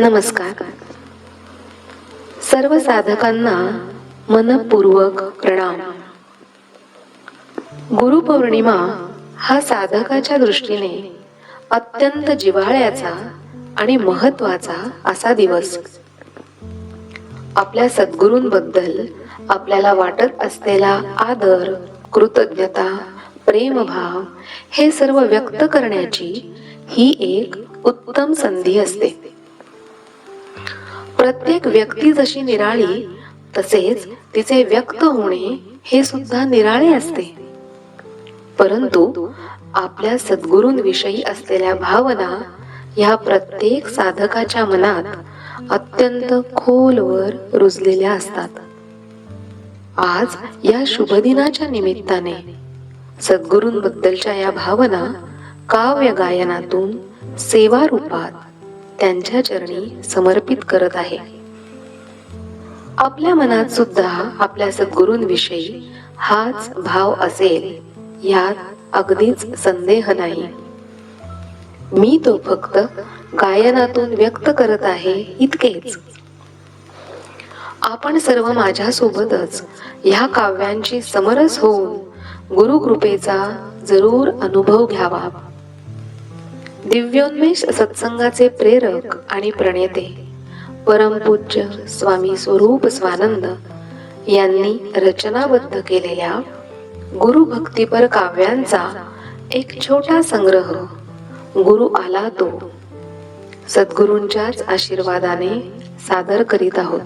नमस्कार. सर्व साधकांना मनपूर्वक प्रणाम. गुरुपौर्णिमा हा साधकाच्या दृष्टीने अत्यंत जिव्हाळ्याचा आणि महत्त्वाचा असा दिवस. आपल्या सद्गुरूंबद्दल आपल्याला वाटत असलेला आदर कृतज्ञता प्रेमभाव हे सर्व व्यक्त करण्याची ही एक उत्तम संधी असते. प्रत्येक व्यक्ती जशी निराळी तसेच तिचे व्यक्त होणे हे सुद्धा निराळे असते. परंतु आपल्या सद्गुरूंविषयी असलेल्या भावना ह्या प्रत्येक साधकाच्या मनात अत्यंत खोलवर रुजलेल्या असतात. आज या शुभदिनाच्या निमित्ताने सद्गुरूंबद्दलच्या या भावना काव्य गायनातून सेवा रूपात त्यांच्या चरणी समर्पित करत आहे. आपल्या मनात सुद्धा आपल्या सद्गुरूंविषयी हाच भाव असेल यात अगदीच संदेह नाही. मी तो फक्त गायनातून व्यक्त करत आहे इतकेच. आपण सर्व माझ्या सोबतच ह्या काव्यांची समरस होऊन गुरुकृपेचा जरूर अनुभव घ्यावा. दिव्योन्मेष सत्संगाचे प्रेरक आणि प्रणेते. परमपूज्य स्वामी स्वरूप स्वानंद यांनी रचनाबद्ध केलेल्या गुरुभक्तीपर काव्यांचा एक छोटा संग्रह गुरु आला तो. सद्गुरूंच्याच आशीर्वादाने सादर करीत आहोत.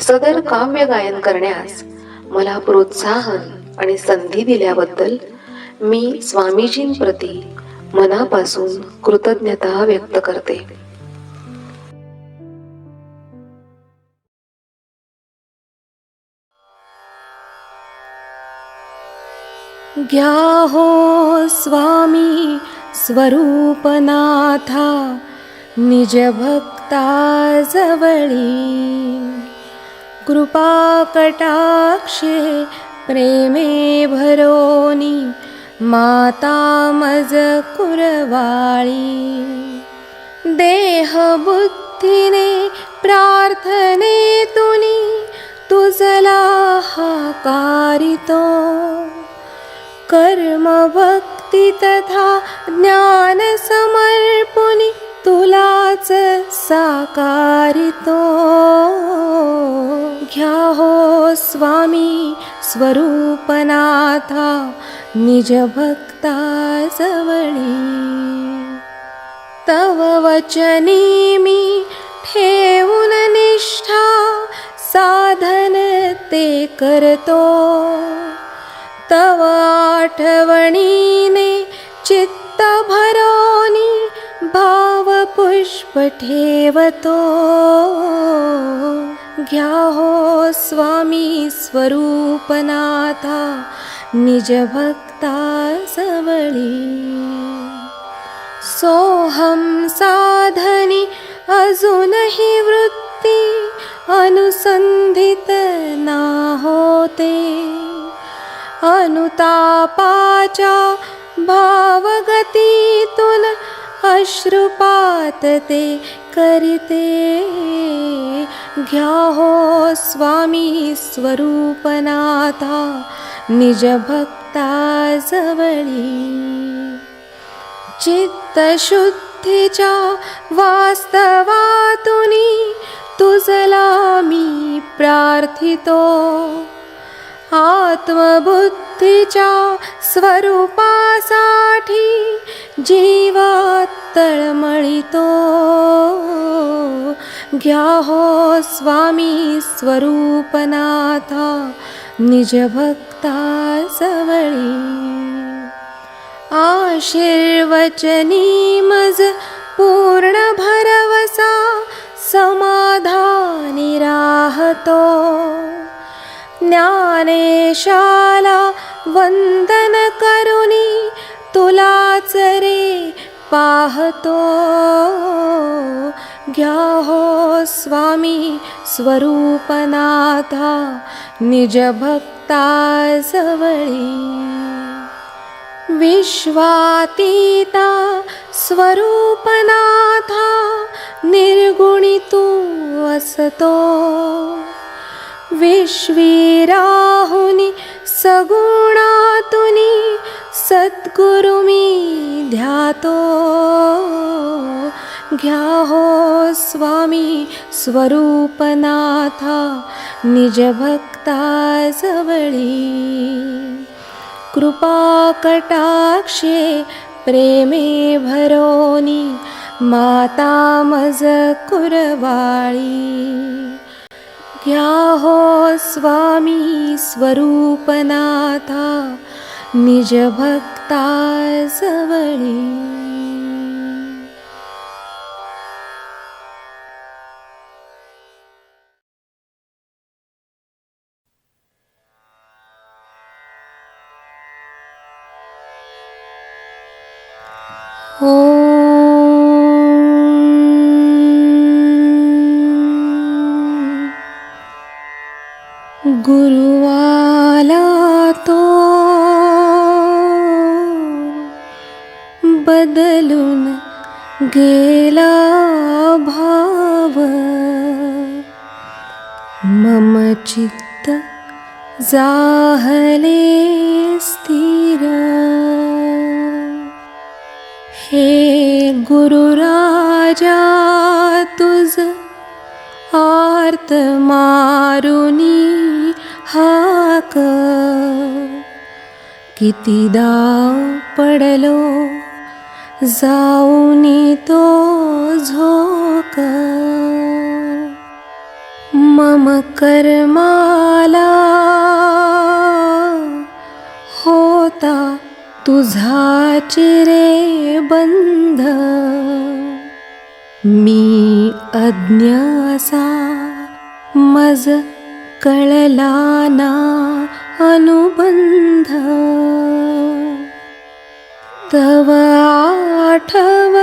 सदर काव्य गायन करण्यास मला प्रोत्साहन आणि संधी दिल्याबद्दल मी स्वामीजींप्रती मनापासून कृतज्ञता व्यक्त करते. घ्याहो स्वामी स्वरूपनाथा निजभक्ता जवळी कृपा कटाक्षे प्रेमे भरोनी माता मज कुरवाळी. देह बुद्धीने प्रार्थने तुनी तुझला हाकारितो. कर्म भक्ती तथा ज्ञान समर्पुनी तुलाच साकारितो. घ्या हो स्वामी स्वरूपनाथा निज भक्ता जवळी तव वचनी मी ठेवून निष्ठा साधन ते करतो. तव आठवणीने चित्त भरोनी भाव पुष्प ठेवतो घ्या हो स्वामी स्वरूपनाथा निज भक्ता जवळी सोहम साधनी अजूनही वृत्ती अनुसंधित ना होते। अनुतापाच्या भावगतीतून अश्रुपात ते करीते। घ्या हो स्वामी स्वरूपनाथा निज भक्ता जवळी चित्तशुद्धीच्या वास्तवातुनी तुझला मी प्रार्थितो। आत्मबुद्धीच्या स्वरूपासाठी जीवात तळमळितो घ्या हो स्वामी स्वरूपनाथा निज भक्ता जवळी आशीर्वचनी मज पूर्ण भरवसा समाधानी राहतो ज्ञानेशाला वंदन करुणी तुलाच रे पाहतो. घ्या हो स्वामी स्वरूपनाथा निज भक्ता जवळी विश्वातीता स्वरूपनाथा निर्गुणी तू असतो. विश्वीराहुनी सगुणातुनी सद्गुरु मी ध्यातो। घ्या हो स्वामी स्वरूपनाथा निजभक्ता जवळी कृपा कटाक्षे प्रेमे भरोनी माता मज कुरवाळी घ्या हो स्वामी स्वरूपनाथा निज भक्ता मम चित्त जाहले स्थिर। हे गुरुराजा तुझ आर्त मारुनी हाक। कितीदा पडलो जाऊनी तो झोक मम कर्माला चिरे बंध. मी अज्ञासा मज कळला ना अनुबंध. तव आठव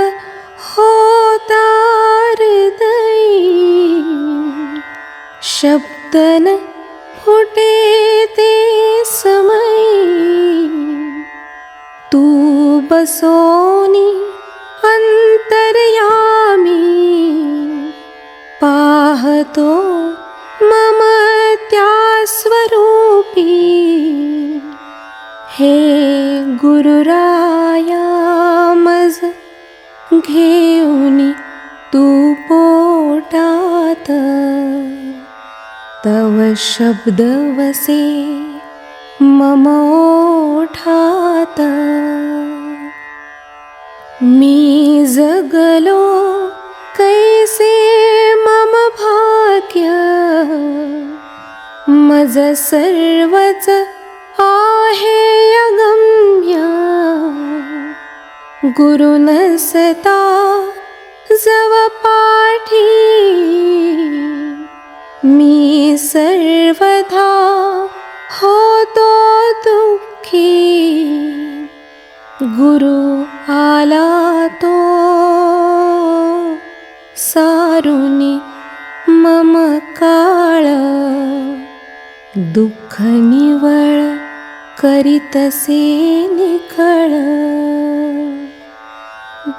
होता शब्दन फुटे ते समयी। तू बसोनी अंतर्यामी पाहतो मम त्या स्वरूपी हे गुरुराया मज तव शब्द वसे मम ओठात। मी जगलो कैसे मम भाग्य। मज सर्वच आहे अगम्य। गुरु नसता जव पाठी मी होतो दुःखी। गुरु आला तो सारुनी मम काळ। दुःख निवळ करीतसे निखळ।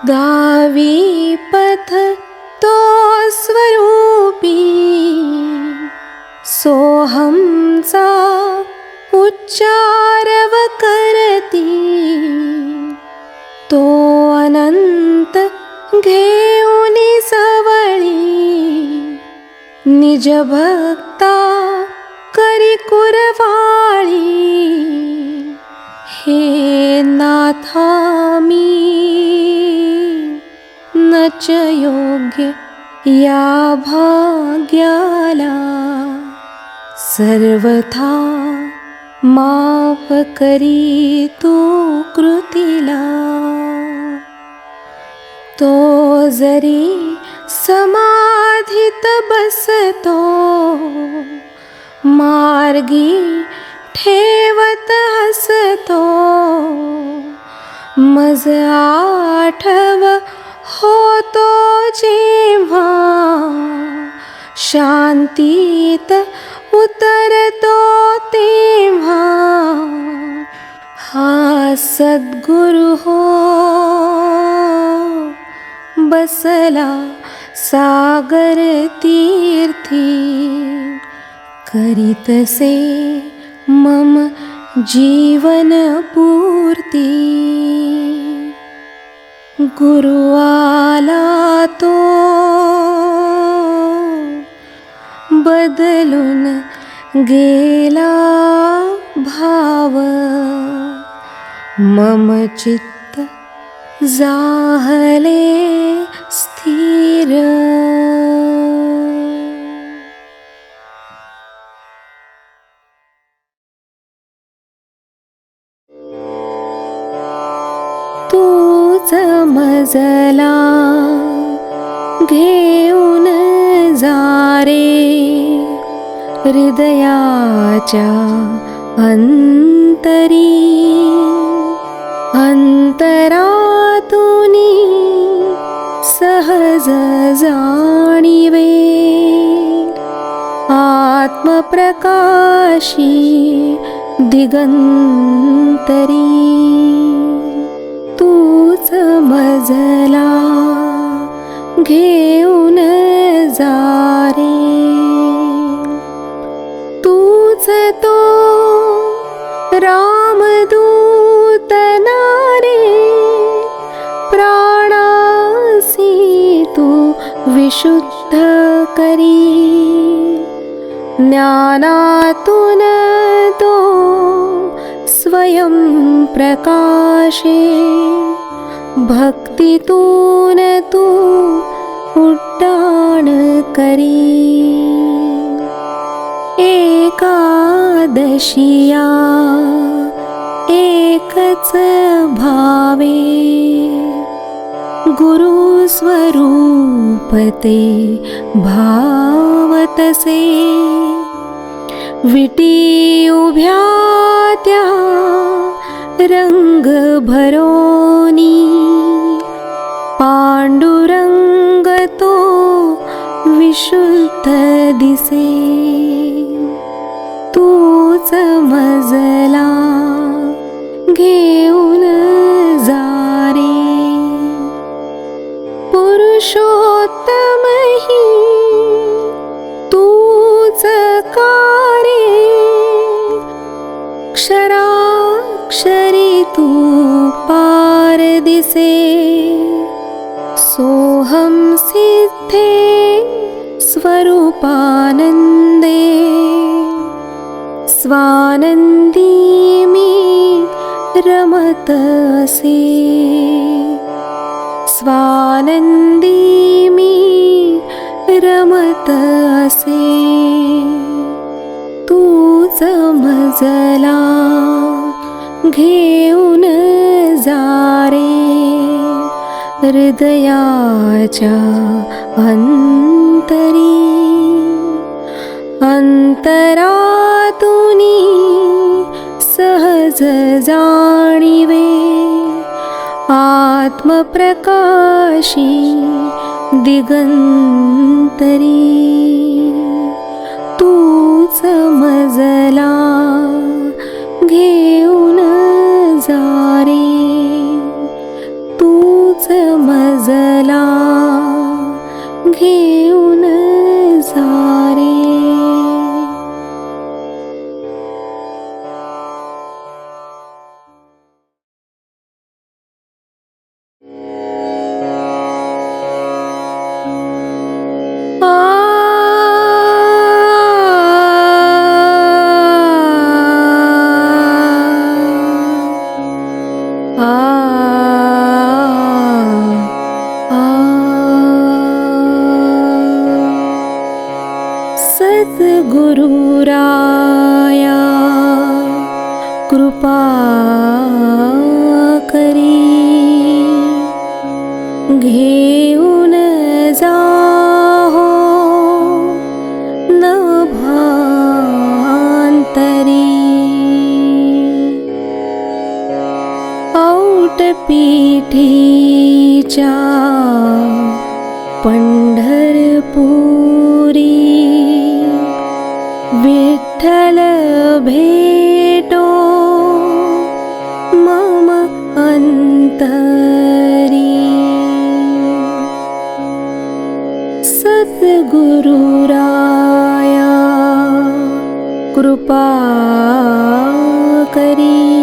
दावी पथ स्वरूपी सोहमचा उच्चारव करती तो अनंत घेऊनी सवळी निज भक्ता करी कुरवाळी हे नाथा मी नच योग्य या भाग्याला सर्वथा कृतीला। तो जरी समाधित बसतो मार्गी ठेवत हसतो मज आठव जेव्हा शांतीत उतरतो तेव्हा हा सद्गुरु हो बसला सागर तीर्थी करीतसे मम जीवन पूर्ती गुरु आला तो बदलून गेला भाव। मम चित्त जाहले स्थिर मजला घेऊन जारे हृदयाच्या अंतरी अंतरातुनी सहज जाणिवे आत्मप्रकाशी दिगंतरी. तूच मजला घेऊन जारे तूच तो रामदूत नारे प्राणासी तू विशुद्ध करी. ज्ञानातून तो स्वयं प्रकाशे भक्तितून तू उड्डाण करी। एकादशिया एकच भावे। गुरुस्वरूपते भावतसे विटी उभ्या त्या रंग विशुद्ध दिसे। तूच मजला घेऊन जारे। पुरुषोत्तमही तूच कारे। क्षराक्षरी तू पार दिसे। सोहं सिद्धे स्वरूपानन्दे। स्वानन्दी मी रमत असे स्वानन्दी मी रमत असे तूच मजला घेऊन जारे। हृदयाच्या अंतरी अंतरातुनी सहज जाणिवे आत्मप्रकाशी दिगंतरी. तूच मजला घेऊन जारे तूच मजला सद्गुरुराया कृपा करी। घेऊन जाहो न भांतरी औट पीठीच्या अन्तरी। सद्गुरुराया कृपा करी।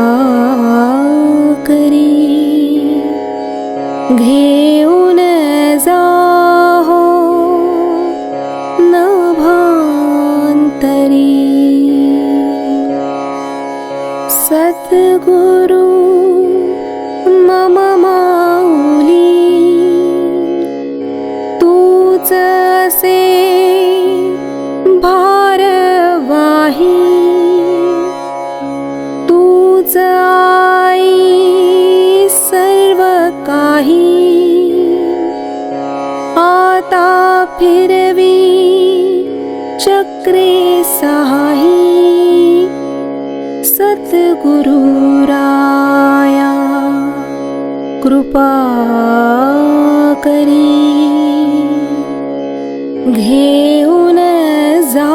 कुरु राया कृपाकरी घेऊन जा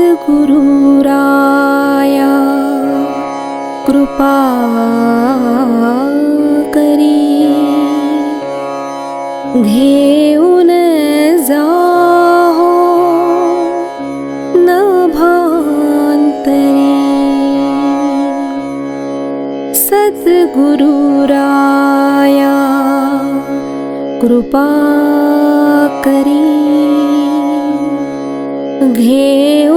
सद्गुरुराय कृपाकरी घेऊन जाहो न भरी सद्गुरुया कृपा ঘেউ